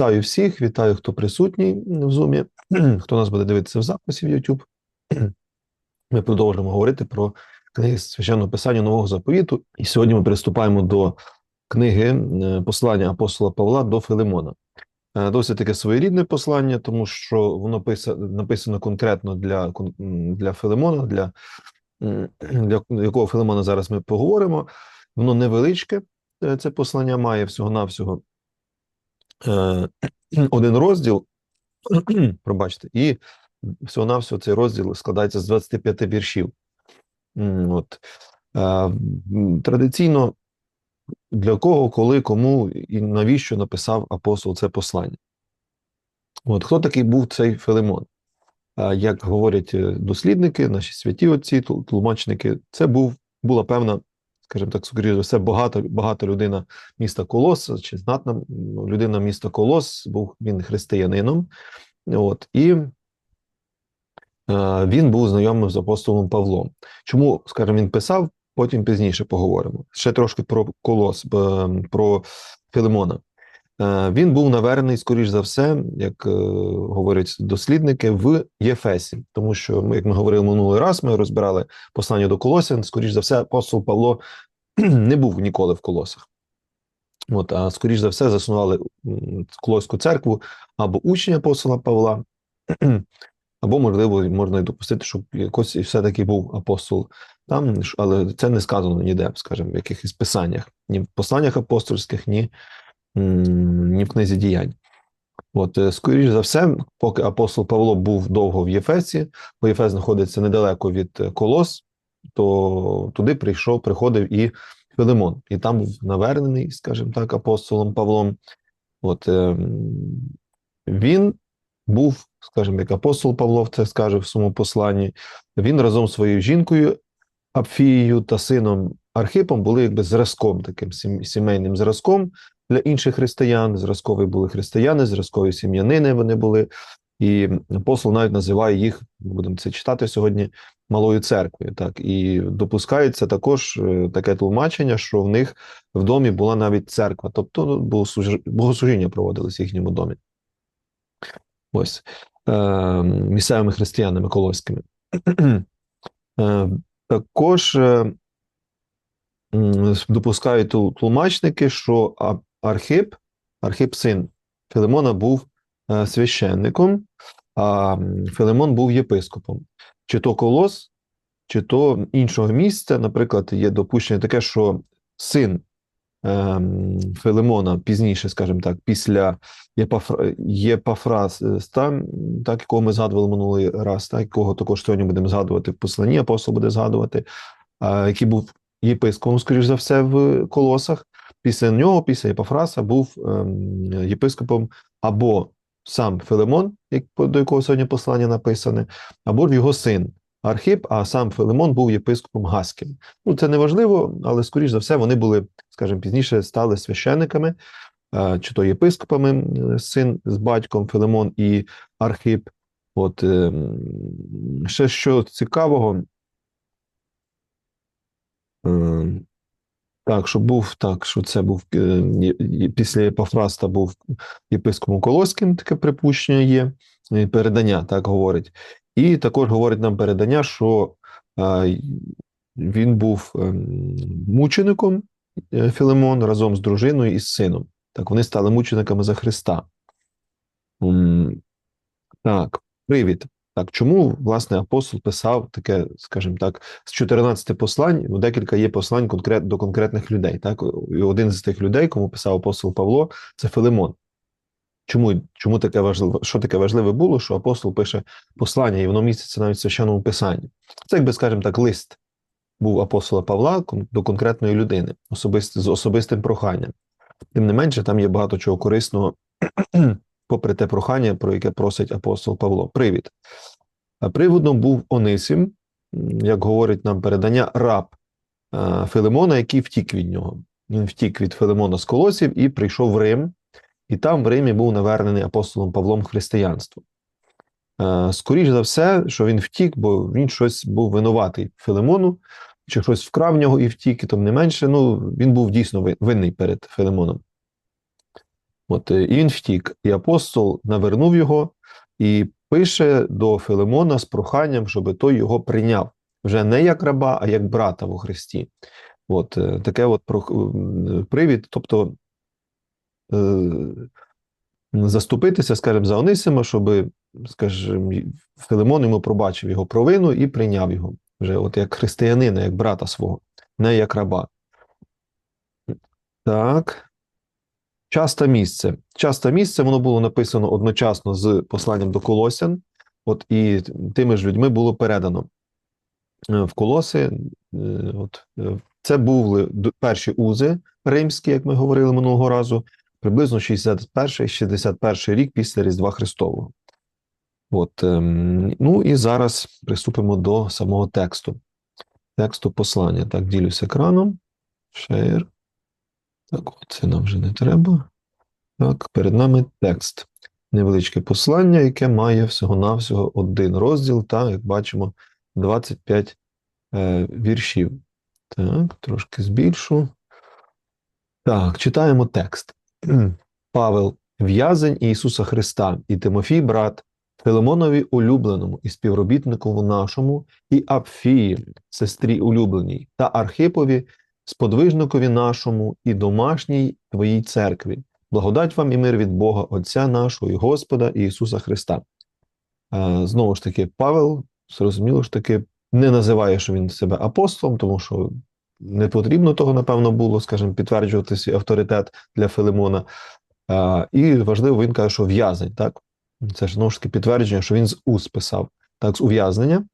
Вітаю всіх, вітаю, хто присутній в Zoom, хто нас буде дивитися в записі в YouTube. Ми продовжуємо говорити про книги священного писання нового заповіту. І сьогодні ми приступаємо до книги е, послання апостола Павла до Филимона. Е, Досить таке своєрідне послання, тому що воно написано конкретно для для Филимона, для, для якого Филимона зараз ми поговоримо. Воно невеличке, е, це послання має всього-навсього один розділ, пробачте, і всього-навсього цей розділ складається з 25 віршів. От. Е, традиційно для кого, коли, кому і навіщо написав апостол це послання? От Хто такий був цей Филимон? Е, як говорять дослідники, наші святі отці, тлумачники, це був, була певна скажімо так, скоріше за все, багато багато людина міста Колос, чи знатна людина міста Колос, був він християнином. От, І е, він був знайомим з апостолом Павлом. Чому, скажімо, він писав, потім пізніше поговоримо. Ще трошки про Колос, про Филимона. Е, він був навернений, скоріш за все, як е, говорять дослідники, в Єфесі, тому що ми, як ми говорили минулий раз, ми розбирали послання до Колосян. Скоріш за все, апостол Павло не був ніколи в колосах. От, а скоріш за все, заснували Колоську церкву або учні апостола Павла, або, можливо, можна і допустити, щоб якось все-таки був апостол там, але це не сказано ніде, скажімо, в якихось писаннях, ні в посланнях апостольських, ні ні в книзі діянь. От, е, скоріш за все, поки апостол Павло був довго в Єфесі, бо Єфес знаходиться недалеко від е, Колос, то туди прийшов, приходив і Филимон, і там був навернений, скажімо так, апостолом Павлом. От е, він був, скажімо, як апостол Павло це скаже в своєму посланні. Він разом з своєю жінкою, Апфією та сином Архипом були якби зразком, таким сімейним зразком для інших християн. Зразкові були християни, зразкові сім'янини вони були. І апостол навіть називає їх, будемо це читати сьогодні, малою церквою. Так і допускається також е, таке тлумачення, що в них в домі була навіть церква, тобто ну, богослужіння проводились в їхньому домі. Ось е, місцевими християнами колоськими. Е, також е, допускають тлумачники, що Архип, Архип син Филимона, був е, священником, а Филимон був єпископом. Чи то колос, чи то іншого місця, наприклад, є допущення таке, що син е, Филимона пізніше, скажімо так, після Єпафраста, так, якого ми згадували минулий раз, так, якого також сьогодні будемо згадувати в посланні, апостол буде згадувати, який був єпископом, скоріш за все, в колосах. Після нього, після Єпафраса, був е, єпископом або сам Филимон, до якого сьогодні послання написане, або його син Архип, а сам Филимон був єпископом Гаським. Ну, це не важливо, але скоріш за все, вони були, скажімо, пізніше стали священниками, е, чи то єпископами, син з батьком Филимон і Архип. От е, ще що цікавого. Е, так, що був так, що це був е, після Епафраста був єпископом Колоським, таке припущення є, передання так говорить. І також говорить нам передання, що він був ем, мучеником е, Філемон разом з дружиною і з сином. Так, вони стали мучениками за Христа. Так, привід. Так, чому власне апостол писав таке, скажімо так, з 14 послань, ну декілька є послань конкрет, до конкретних людей. Так, і один з тих людей, кому писав апостол Павло, це Филимон. Чому чому таке важливе? Що таке важливе було, що апостол пише послання, і воно міститься навіть в священному писанні? Це, якби, скажімо так, лист був апостола Павла до конкретної людини, особист, з особистим проханням. Тим не менше, там є багато чого корисного попри те прохання, про яке просить апостол Павло. Привід. Приводом був Онисім, як говорить нам передання, раб Филимона, який втік від нього. Він втік від Филимона з Колосів і прийшов в Рим, і там в Римі був навернений апостолом Павлом християнство. Скоріш за все, що він втік, бо він щось був винуватий Филимону, чи щось вкрав в нього і втік, і тим не менше, ну він був дійсно винний перед Филимоном. От, е, і він втік. І апостол навернув його і пише до Филимона з проханням, щоб той його прийняв вже не як раба, а як брата во Христі. От е, таке от привід, тобто е, заступитися, скажімо, за Онисима, щоб, скажімо, Филимон йому пробачив його провину і прийняв його вже от як християнина, як брата свого, не як раба. Так. Час та місце. Час та місце воно було написано одночасно з посланням до Колосян, от і тими ж людьми було передано е, в Колоси. е, От, е, це були перші узи римські, як ми говорили минулого разу, приблизно 61-61 рік після Різдва Христового. От, ем, ну і зараз приступимо до самого тексту. Тексту послання. Так, ділюсь екраном. Share. Так, це нам вже не треба. Так, перед нами текст. Невеличке послання, яке має всього-навсього один розділ, та, як бачимо, 25 е, віршів. Так, трошки збільшу. Так, читаємо текст. Павел, в'язень Ісуса Христа, і Тимофій, брат, Филимонові улюбленому і співробітникову нашому, і Апфії, сестрі улюбленій, та Архипові, сподвижникові нашому і домашній твоїй церкві. Благодать вам і мир від Бога, Отця нашого і Господа Ісуса Христа. Е, Знову ж таки, Павел, зрозуміло ж таки, не називає, що він себе апостолом, тому що не потрібно того, напевно, було, скажімо, підтверджувати свій авторитет для Филимона. І важливо, він каже, що в'язень, так? Це ж знову ж таки підтвердження, що він з уз писав, так, з ув'язнення.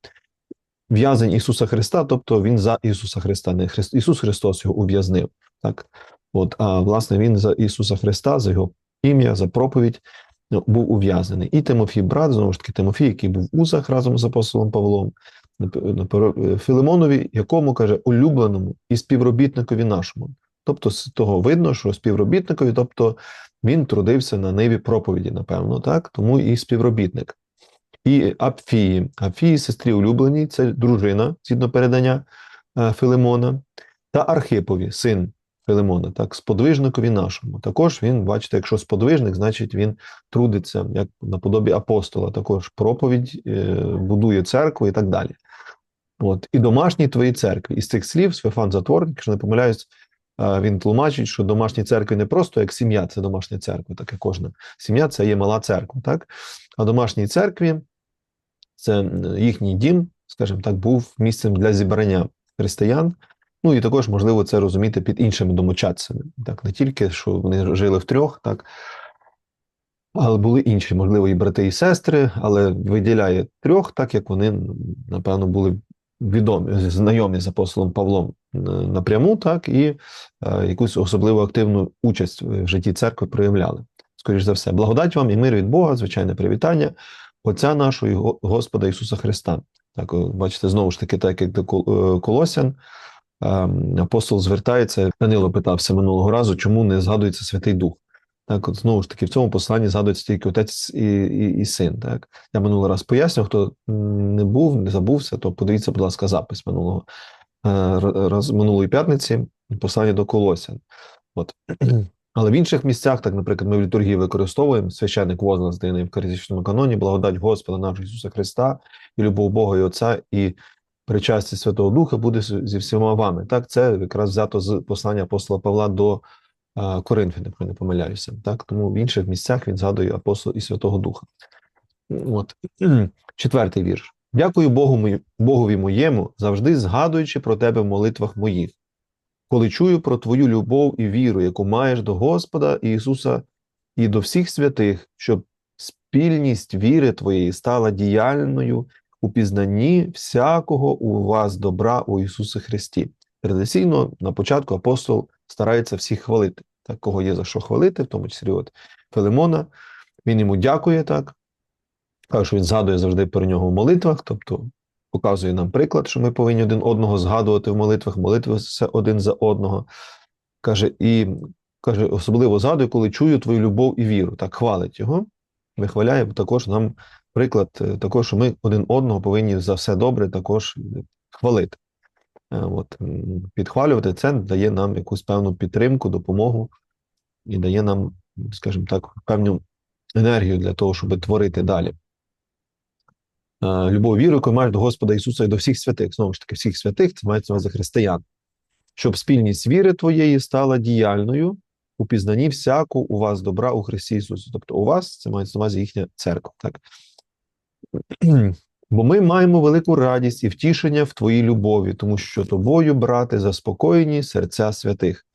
В'язень Ісуса Христа, тобто він за Ісуса Христа, не Христ, Ісус Христос його ув'язнив. Так? От, а власне, він за Ісуса Христа, за його ім'я, за проповідь ну, був ув'язнений. І Тимофій, брат, знову ж таки, Тимофій, який був в Узах разом з апостолом Павлом, Напер- Филимонові, якому каже, улюбленому і співробітникові нашому. Тобто, з того видно, що співробітникові, тобто він трудився на ниві проповіді, напевно, так? Тому і співробітник. І Апфії. Апфії, сестрі улюбленій, це дружина, згідно передання е, Филимона, та Архипові, син Филимона, так, сподвижникові нашому. Також він, бачите, якщо сподвижник, значить він трудиться як наподобі апостола, також проповідь, е, будує церкву і так далі. От, і домашній твоїй церкві. Із цих слів Свефан Затворник, якщо не помиляюсь, е, він тлумачить, що домашні церкви не просто як сім'я, це домашня церква, так як кожна сім'я це є мала церква, так? А домашній церкві це їхній дім, скажімо так, був місцем для зібрання християн. Ну і також можливо це розуміти під іншими домочадцями. Так, не тільки що вони жили втрьох, так, але були інші, можливо, і брати, і сестри, але виділяє трьох, так як вони, напевно, були відомі, знайомі з апостолом Павлом е, напряму, так, і е, якусь особливу активну участь в житті церкви проявляли. Скоріш за все, благодать вам і мир від Бога, звичайне привітання, Отця нашого і Господа Ісуса Христа. Так, бачите, знову ж таки, так як до е, Колосян, ем, апостол звертається, Данило питався минулого разу, чому не згадується Святий Дух. Так, от знову ж таки, в цьому посланні згадується тільки отець і, і, і син. Так? Я минулий раз пояснював, хто не був, не забувся, то подивіться, будь ласка, запис минулого е, раз минулої п'ятниці, послання до Колосян. От. Але в інших місцях, так, наприклад, ми в літургії використовуємо священник возглас даний в каризичному каноні, благодать Господа нашого Ісуса Христа, і любов Бога і Отця, і причастя Святого Духа буде зі всіма вами. Так, це якраз взято з послання апостола Павла до а, Коринфян, якщо не помиляюся. Так, тому в інших місцях він згадує апостола і Святого Духа. От. Четвертий вірш. Дякую Богу, мою- Богові моєму, завжди згадуючи про тебе в молитвах моїх, коли чую про твою любов і віру, яку маєш до Господа Ісуса і до всіх святих, щоб спільність віри твоєї стала діяльною у пізнанні всякого у вас добра у Ісусі Христі. Традиційно на початку апостол старається всіх хвалити, так кого є за що хвалити, в тому числі от Филимона. Він йому дякує так. Каже, що він згадує завжди про нього в молитвах, тобто показує нам приклад, що ми повинні один одного згадувати в молитвах, молитватися один за одного. Каже, і каже, особливо згадую, коли чую твою любов і віру. Так хвалить його, вихваляє також нам приклад, е, також, що ми один одного повинні за все добре також хвалити. Е, От, підхвалювати це дає нам якусь певну підтримку, допомогу і дає нам скажімо так, певну енергію для того, щоб творити далі. Е, Любов віру, яку маєш до Господа Ісуса і до всіх святих, знову ж таки, всіх святих, це мається на увазі християн, щоб спільність віри твоєї стала діяльною у пізнанні всяку у вас добра у Христі Ісусі. Тобто у вас це мається на увазі їхня церква. Так? Бо ми маємо велику радість і втішення в твоїй любові, тому що тобою, брате, заспокоєні серця святих.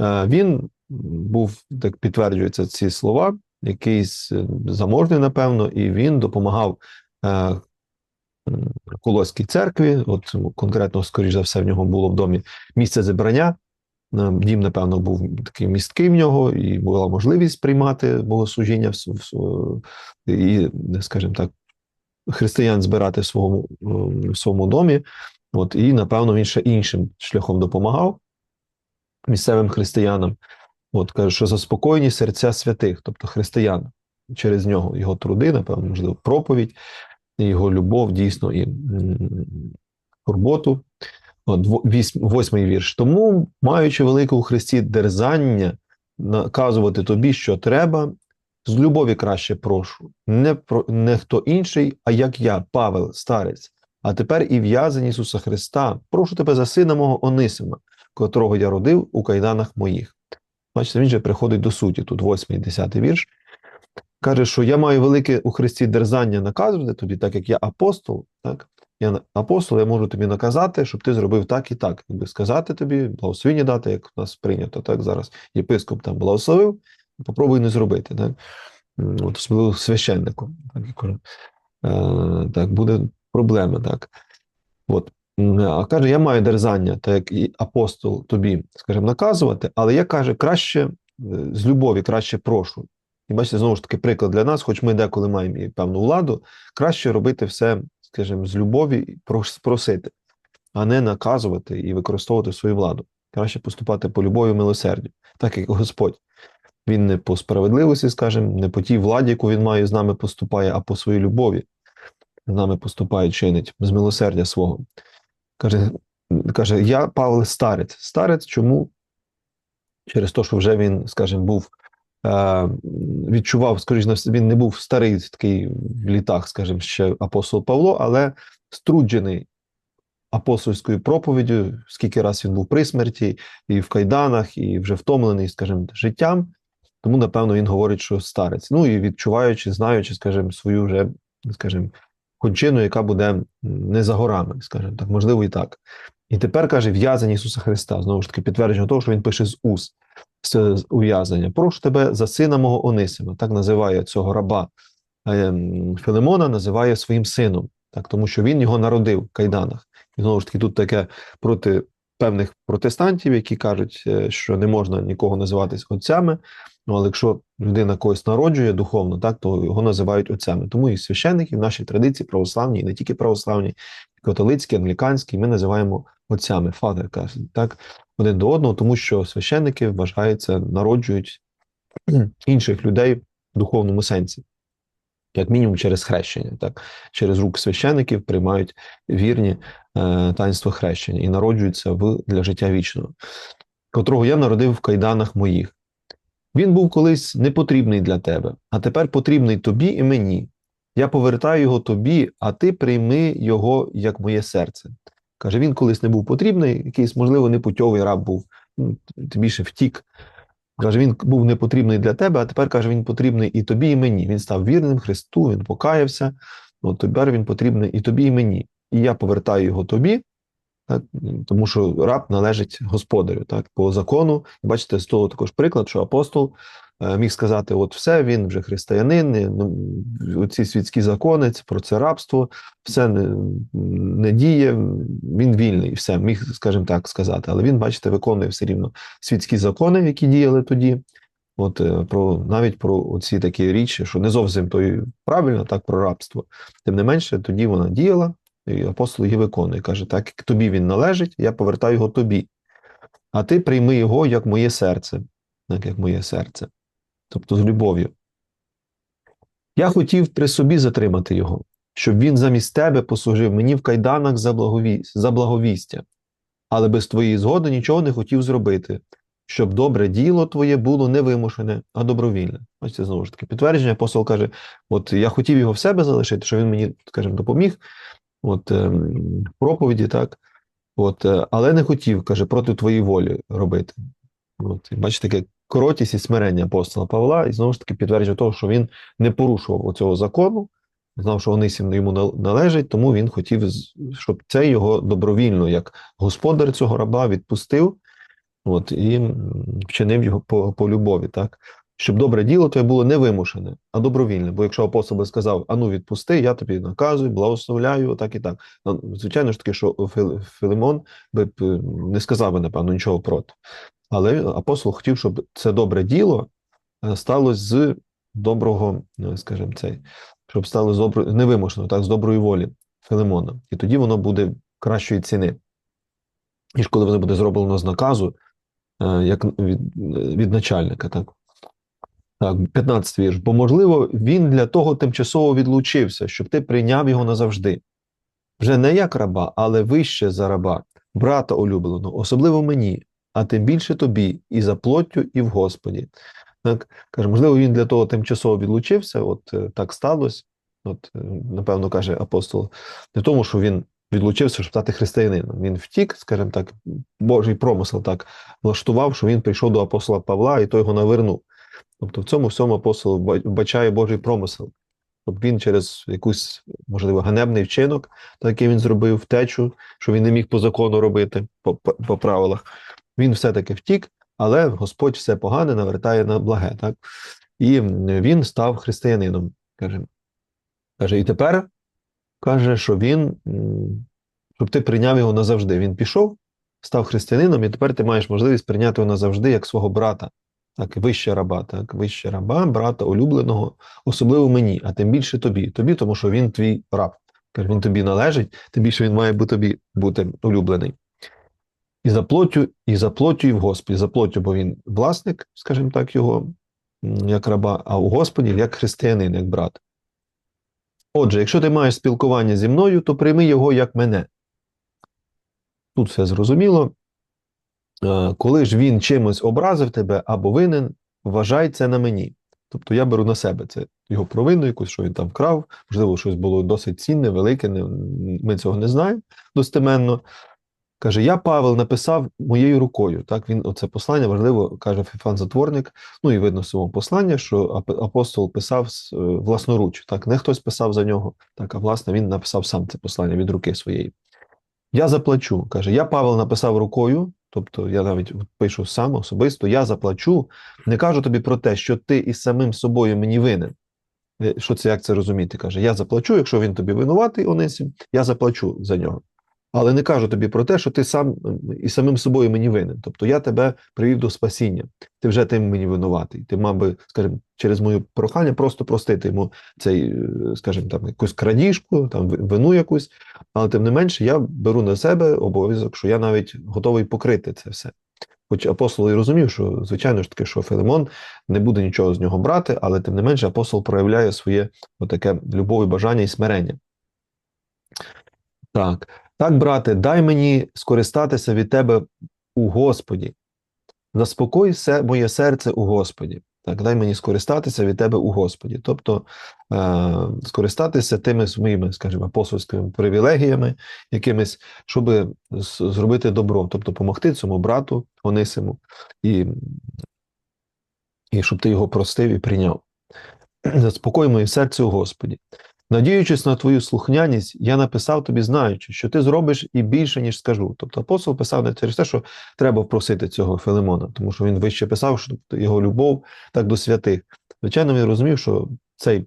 Е, Він був, так підтверджуються ці слова, якийсь е, заможний, напевно, і він допомагав Колоській церкві. От конкретно, скоріш за все, в нього було в домі місце зібрання. Е, Дім, напевно, був такий місткий в нього, і була можливість приймати богослужіння і, скажімо так, християн збирати в своєму, в своєму домі. От, і, напевно, він ще іншим шляхом допомагав місцевим християнам. От каже, що заспокоєні серця святих, тобто християн, через нього, його труди, напевно, можливо, проповідь, його любов дійсно і турботу. От, восьмий вірш. Тому, маючи велике у Христі дерзання, наказувати тобі, що треба, з любові краще прошу. Не, про, не хто інший, а як я, Павел, старець. А тепер і в'язані Ісуса Христа, прошу тебе за сина мого Онисима, котрого я родив у кайданах моїх. Бачите, він же приходить до суті, тут 8 і 10 вірш. Каже, що я маю велике у Христі дерзання наказувати тобі, так як я апостол, так? Я апостол, я можу тобі наказати, щоб ти зробив так і так. Якби сказати тобі, благословіння дати, як у нас прийнято, так зараз єпископ там благословив, попробуй не зробити. Так? От особливо священником. Так. Е, так, буде проблема, так. От. А каже, я маю дерзання, так як і апостол тобі, скажімо, наказувати, але я каже, краще е, з любові, краще прошу. І бачите, знову ж таки, приклад для нас, хоч ми деколи маємо і певну владу, краще робити все, скажімо, з любові і прос- просити, а не наказувати і використовувати свою владу. Краще поступати по любові і милосердю, так як Господь. Він не по справедливості, скажімо, не по тій владі, яку він має з нами поступає, а по своїй любові з нами поступає, чинить з милосердя свого. Каже, каже, я Павло старець. Старець чому? Через те, що вже він, скажімо, був відчував, скоріш він не був старий такий в літах, скажімо, ще апостол Павло, але струджений апостольською проповіддю, скільки раз він був при смерті, і в кайданах, і вже втомлений, скажімо, життям. Тому, напевно, він говорить, що старець. Ну і відчуваючи, знаючи, скажімо, свою вже, скажімо, кончину, яка буде не за горами, скажімо так, можливо, і так. І тепер каже в'язання Ісуса Христа, знову ж таки, підтвердження того, що Він пише з уст з з ув'язання. Прошу тебе за сина мого Онисима, так називає цього раба ем, Филимона, називає своїм сином, так, тому що він його народив в кайданах. І знову ж таки, тут таке проти певних протестантів, які кажуть, е, що не можна нікого називатись отцями. Ну, але якщо людина когось народжує духовно, так то його називають отцями. Тому і священники в нашій традиції православні, і не тільки православні, католицькі, англіканські, ми називаємо отцями, фадер, кажуть, так, один до одного, тому що священники вважаються, народжують інших людей в духовному сенсі. Як мінімум через хрещення, так через рук священиків приймають вірні е, таїнство хрещення і народжуються в для життя вічного, котрого я народив в кайданах моїх. Він був колись непотрібний для тебе, а тепер потрібний тобі і мені. Я повертаю його тобі, а ти прийми його як моє серце. Каже, він колись не був потрібний, якийсь, можливо, непутьовий раб був, ну, тим більше втік. Каже, він був непотрібний для тебе, а тепер каже, він потрібний і тобі, і мені. Він став вірним Христу, він покаявся. От тепер він потрібний і тобі, і мені. І я повертаю його тобі, так, тому що раб належить господарю, так, по закону. Бачите, з того також приклад, що апостол міг сказати: от все, він вже християнин, ну, ці світські закони, про це рабство, все не, не діє, він вільний, все, міг, скажімо так, сказати. Але він, бачите, виконує все рівно світські закони, які діяли тоді. От е, про навіть про ці такі річі, що не зовсім то і правильно, так про рабство. Тим не менше, тоді вона діяла, і апостол її виконує. Каже: так як тобі він належить, я повертаю його тобі. А ти прийми його як моє серце, так як моє серце, тобто з любов'ю. Я хотів при собі затримати його, щоб він замість тебе послужив мені в кайданах за, благові... за благовістя, але без твоєї згоди нічого не хотів зробити, щоб добре діло твоє було не вимушене, а добровільне. Бачите, знову ж таки, підтвердження апостол каже: от я хотів його в себе залишити, що він мені, скажімо, допоміг, от ем, проповіді, так, от, е, але не хотів, каже, проти твоєї волі робити. От, бачите, таке коротість і смирення апостола Павла, і знову ж таки підтверджує того, що він не порушував цього закону, знав, що Онисім йому нал- належить, тому він хотів, щоб це його добровільно, як господар цього раба, відпустив от, і вчинив його по, по любові, так? Щоб добре діло твоє було не вимушене, а добровільне. Бо якщо апостол би сказав, ану відпусти, я тобі наказую, благословляю, так і так. Ну, Звичайно ж таки, що Фил- Филимон би не сказав би, напевно, нічого проти. Але апостол хотів, щоб це добре діло е, сталося з доброго, е, скажімо, цей, щоб стало з добро, невимушено, так, з доброї волі Филимона. І тоді воно буде кращої ціни, ніж коли воно буде зроблено з наказу, е, як від, від начальника. Так? Так, 15 вірш. Бо, можливо, він для того тимчасово відлучився, щоб ти прийняв його назавжди. Вже не як раба, але вище за раба, брата улюбленого, особливо мені, а тим більше тобі, і за плоттю, і в Господі. Так, каже, можливо, він для того тимчасово відлучився, от е, так сталося. От, е, напевно, каже апостол, не тому, що він відлучився, щоб стати християнином. Він втік, скажімо так, Божий промисел так влаштував, що він прийшов до апостола Павла і той його навернув. Тобто в цьому всьому апостол ба- вбачає Божий промисел. Тобто він через якийсь, можливо, ганебний вчинок, так який він зробив втечу, що він не міг по закону робити, по, по, по правилах. Він все-таки втік, але Господь все погане навертає на благе. Так? І він став християнином. Каже, каже, і тепер каже, що він, щоб ти прийняв його назавжди. Він пішов, став християнином, і тепер ти маєш можливість прийняти його назавжди як свого брата. Так, вище раба, так, вище раба, брата улюбленого, особливо мені, а тим більше тобі. Тобі, тому що він твій раб. Каже, він тобі належить, тим більше він має тобі бути улюблений. І за плоттю, і за плоттю, і в Господі. За плоттю, бо він власник, скажімо так, його як раба, а у Господі як християнин, як брат. Отже, якщо ти маєш спілкування зі мною, то прийми його як мене. Тут все зрозуміло. Коли ж він чимось образив тебе або винен, вважай це на мені. Тобто я беру на себе це його провину, якусь, що він там вкрав, можливо, щось було досить цінне, велике, ми цього не знаємо достеменно. Каже, я Павел написав моєю рукою. Так, він оце послання важливо, каже Фіфан Затворник. Ну і видно з цього послання, що апостол писав е, власноруч. Так, не хтось писав за нього, так, а власне він написав сам це послання від руки своєї. Я заплачу. Каже, я Павел написав рукою, тобто я навіть пишу сам особисто, я заплачу. Не кажу тобі про те, що ти із самим собою мені винен. Е, Що це як це розуміти? Каже, я заплачу, якщо він тобі винуватий, Онисім, я заплачу за нього. Але не кажу тобі про те, що ти сам і самим собою мені винен. Тобто я тебе привів до спасіння. Ти вже тим мені винуватий. Ти мав би, скажімо, через моє прохання просто простити йому цей, е, скажімо, там якусь крадіжку, там вину якусь. Але тим не менше, я беру на себе обов'язок, що я навіть готовий покрити це все. Хоч апостол і розумів, що звичайно ж таки, що Филимон не буде нічого з нього брати, але тим не менше апостол проявляє своє отаке любов і бажання і смирення. Так, так, брате, дай мені скористатися від тебе у Господі. Заспокой се, моє серце у Господі. Так, дай мені скористатися від тебе у Господі. Тобто е, скористатися тими своїми, скажімо, апостольськими привілегіями, якимись, щоб зробити добро, тобто допомогти цьому брату Онисиму, і, і щоб ти його простив і прийняв. Заспокой моє серце у Господі. Надіючись на твою слухняність, я написав тобі, знаючи, що ти зробиш і більше, ніж скажу. Тобто апостол писав не через те, що треба впросити цього Филимона, тому що він вище писав, що його любов так до святих. Звичайно, він розумів, що цей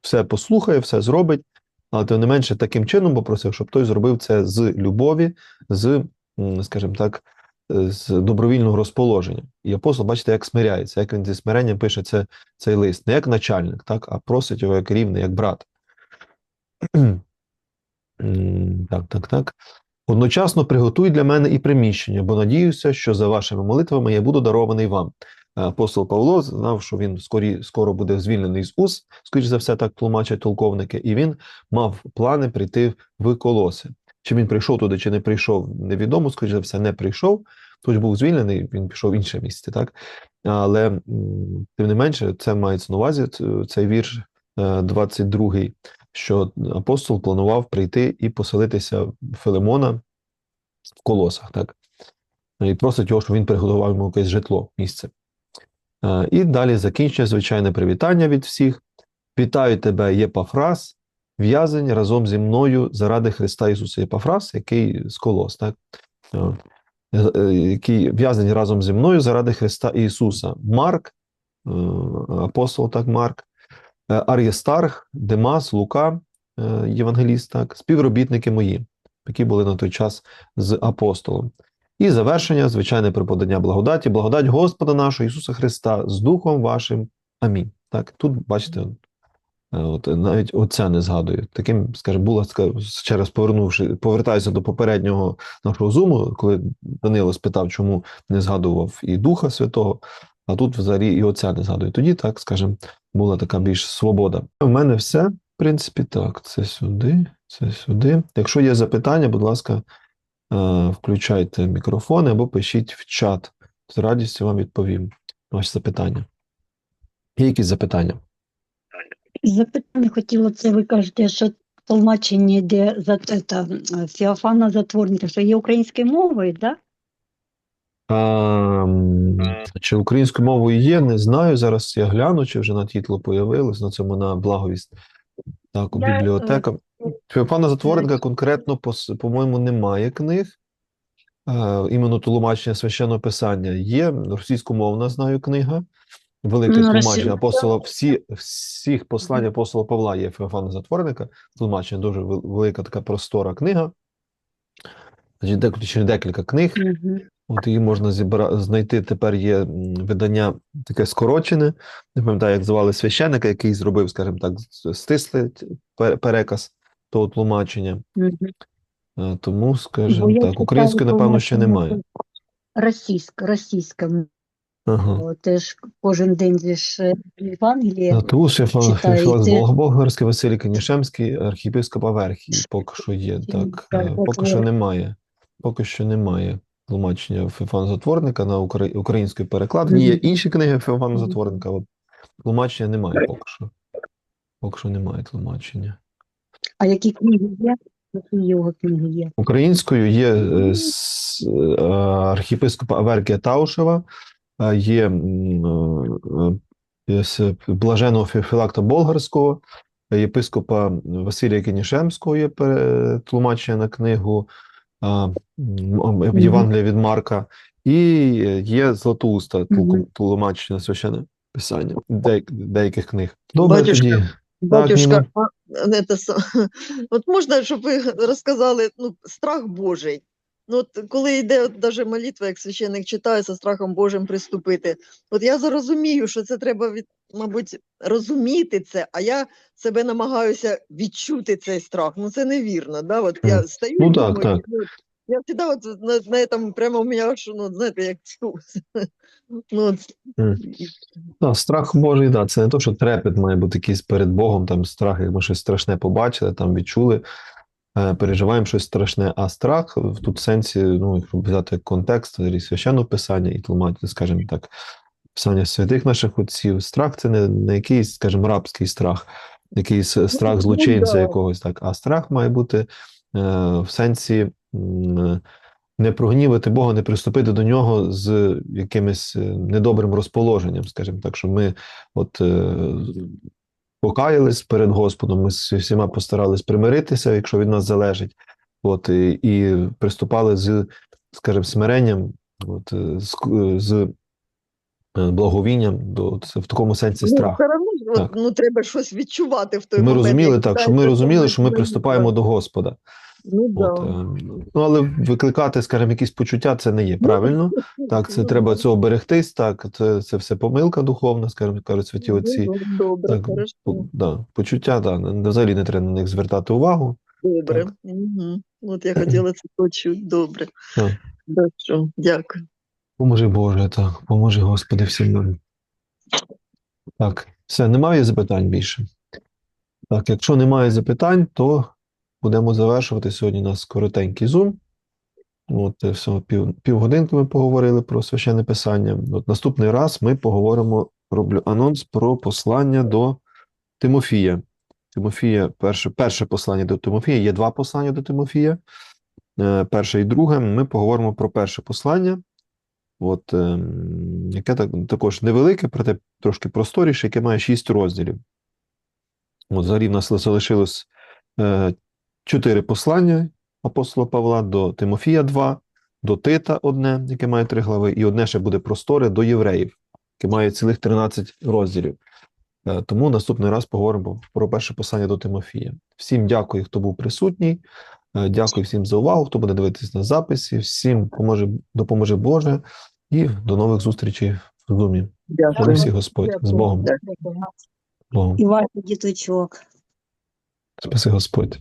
все послухає, все зробить, але тим не менше таким чином попросив, щоб той зробив це з любові, з, скажімо так, з добровільного розположення. І апостол, бачите, як смиряється, як він зі смиренням пише це, цей лист, не як начальник, так, а просить його як рівний, як брат. Так, так, так. Одночасно приготуй для мене і приміщення, бо надіюся, що за вашими молитвами я буду дарований вам. Е, Апостол Павло знав, що він скорі, скоро буде звільнений з УС, скоріш за все, так тлумачать толковники, і він мав плани прийти в Колоси. Чи він прийшов туди, чи не прийшов, невідомо, скоріш за все, не прийшов. Тут був звільнений, він пішов в інше місце, так? Але тим не менше, це мається на увазі цей вірш е, 22, що апостол планував прийти і поселитися в Филимона в колосах, так? І просить його, щоб він приготував йому якесь житло, місце. Е, І далі закінчує звичайне привітання від всіх. Вітаю тебе, Єпафрас, в'язень разом зі мною заради Христа Ісуса Єпафрас, який з колос, так? Е, е, Який в'язень разом зі мною заради Христа Ісуса. Марк, е, апостол, так, Марк, Ар'єстарх, Демас, Лука, євангеліст, так, співробітники мої, які були на той час з апостолом. І завершення, звичайне преподання благодаті, благодать Господа нашого Ісуса Христа з Духом вашим. Амінь. Так, тут бачите, от навіть оце не згадую. Таким, скажімо, була ще раз повернувши, повертаюся до попереднього нашого зуму, коли Данило спитав, чому не згадував і Духа Святого, а тут взагалі і отця не згадую. Тоді, так, скажімо, була така більш свобода. У мене все, в принципі, так. Це сюди, це сюди. Якщо є запитання, будь ласка, е, включайте мікрофони або пишіть в чат. З радістю вам відповім ваші запитання. Є якісь запитання? Запитання хотіла це, ви кажете, що тлумачення йде за це та, Феофана Затворника, що є українською мовою, так? А, чи українською мовою є, не знаю. Зараз я гляну, чи вже на тітло появилось, на цьому на благовість. Так, у е, бібліотека. Пана Затворенка конкретно, по-моєму, немає книг. Е, іменно тлумачення священного писання. Є російськомовна, знаю, книга. Велике Ну, тлумачення апостола, всі, всіх послань апостола Павла є Феофана Затворника. Тлумачення дуже велика така простора книга. Значить, декілька, книг. Угу. От її можна зібра... знайти. Тепер є видання таке скорочене. Не пам'ятаю, як звали священника, який зробив, скажімо так, стислий переказ того тлумачення. Угу. Тому, скажімо так, української, напевно, ще немає. Російська, російська Ага. Теж кожен день ж е. Туш, читаєте. Філос Болгорський, Василій Канішемський, архієпископ Аверхій поки що є. Так, Так, Е, поки що немає. Поки що немає тлумачення Феофана Затворника на укра- українською перекладені. Є інші книги Феофана Затворника, от тлумачення немає поки що. Поки що немає тлумачення. А які книги є? Які його книги є? Українською є е, е, архієпископа Аверкія Таушева, е, є е, е, блаженого Фі- Філакта Болгарського, е, єпископа Василія Кенішемського є тлумачення на книгу Євангелія від Марка, і є Златоуста тлумачення священне писання деяких книг. Добре, Батюшка, тоді. Батюшка, Ніна. а, не те са- от можна, щоб ви розказали ну, страх Божий. Ну, от коли йде от, даже молитва, як священник читає, со страхом Божим приступити. От я зрозумію, що це треба від, мабуть, розуміти це, а я себе намагаюся відчути цей страх. Ну це невірно. Да? От я стою Ну, так, так. я завжди от на, на этом прямо у мене аж, ну, знаєте, як цю. ну, от. Да, страх Божий, да, це не то, що трепет має бути якийсь перед Богом, там страх, як ми щось страшне побачили, там відчули, переживаємо щось страшне, а страх в тут сенсі, ну, якщо взяти контекст і священного писання і тлумачити, скажімо так, писання святих наших отців, страх це не, не якийсь, скажімо, рабський страх, якийсь страх ну, злочинця якогось, так, а страх має бути е, в сенсі. не прогнівати Бога, не приступити до нього з якимось е, недобрим розположенням, скажімо так, що ми от е, покаялись перед Господом, ми з всіма постарались примиритися, якщо від нас залежить, от, і, і приступали з, скажімо, смиренням, от, е, з, е, з е, благовінням, до, в такому сенсі страху. страх. все одно ж, от, Так. ну, треба щось відчувати в той Ми момент. розуміли так, що ми розуміли, що ми приступаємо до Господа. Ну, да. От, е, ну, але викликати, скажімо, якісь почуття це не є правильно. Так, це Ну, треба цього берегтись. Так, це, це все помилка духовна, скажімо, кажуть святі отці. Ну, Добре, Так, хорошо. по- да, почуття, да, не- взагалі не треба на них звертати увагу. Добре. Так. Угу. От я хотіла це почути. Добре. Так. Хорошо. Дякую. Поможи Боже, так, поможи Господи всім нам. Так, все, немає запитань більше. Так, якщо немає запитань, то будемо завершувати. Сьогодні у нас коротенький зум. От, е, всього пів, півгодинки ми поговорили про священне писання. От наступний раз ми поговоримо, роблю анонс про послання до Тимофія. Тимофія, перше, перше послання до Тимофія. Є два послання до Тимофія. Е, Перше і друге. Ми поговоримо про перше послання, от, ем, яке так, також невелике, проте трошки просторіше, яке має шість розділів. От, взагалі в нас залишилось е, чотири послання апостола Павла до Тимофія 2, до Тита одне, яке має три глави, і одне ще буде просторе до євреїв, яке має цілих 13 розділів. Е, Тому наступний раз поговоримо про перше послання до Тимофія. Всім дякую, хто був присутній. Е, Дякую всім за увагу, хто буде дивитись на записі. Всім поможе, допоможе Боже. І до нових зустрічей в Зумі. Дякую. Всі Господь. З Богом. Дякую. Богом. І ваш діточок. Спаси Господь.